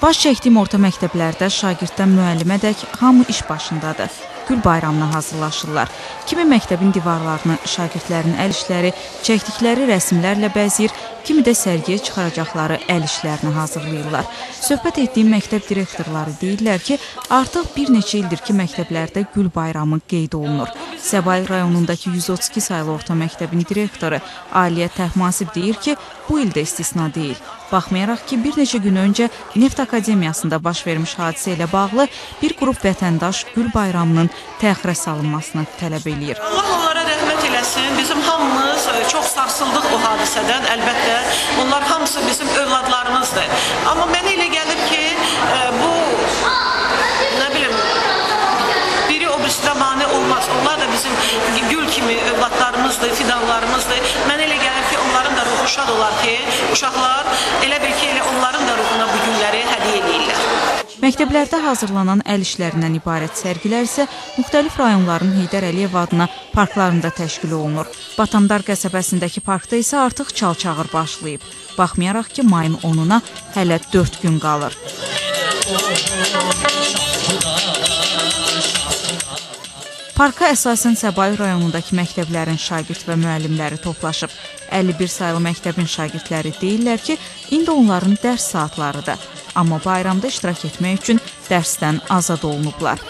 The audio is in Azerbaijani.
Baş çəkdiyim orta məktəblərdə şagirddən müəllimədək hamı iş başındadır. Gül bayramına hazırlaşırlar. Kimi məktəbin divarlarını şagirdlərin əl işləri, çəkdikləri rəsmlərlə bəzəyir, kimi də sərgiyə çıxaracaqları əl işlərini hazırlayırlar. Söhbət etdiyim məktəb direktorları deyirlər ki, artıq bir neçə ildir ki, məktəblərdə Gül bayramı qeyd olunur. Səbail rayonundakı 132 saylı orta məktəbin direktoru Aliyə Təhmasib deyir ki, bu il də istisna deyil. Baxmayaraq ki, bir neçə gün öncə Neft Akademiyasında baş vermiş hadisə ilə bağlı bir qrup vətəndaş Gül bayramının təxirə salınmasını tələb eləyir. Allah onlara rəhmət eləsin. Bizim hamımız e, çox sarsıldıq bu hadisədən. Əlbəttə, bunlar hamısı bizim övladlarımızdır. Amma mənə elə gəlir ki, e, bu nə bilim biri o birisindən mane olmaz. Onlar da bizim gül kimi övladlarımızdır, fidanlarımızdır. Mənə elə gəlir ki, onların da ruhu şad olar ki, uşaqlar elə bil ki, elə onların da ruhuna Məktəblərdə hazırlanan əl işlərindən ibarət sərgilər isə müxtəlif rayonların Heydər Əliyev adına parklarında təşkil olunur. Batamdar qəsəbəsindəki parkda isə artıq çalçağır başlayıb. Baxmayaraq ki, mayın 10-una hələ 4 gün qalır. Parka əsasən Səbail rayonundakı məktəblərin şagird və müəllimləri toplaşıb. 51 saylı məktəbin şagirdləri deyirlər ki, indi onların dərs saatlarıdır. Amma bayramda iştirak etmək üçün dərsdən azad olunublar.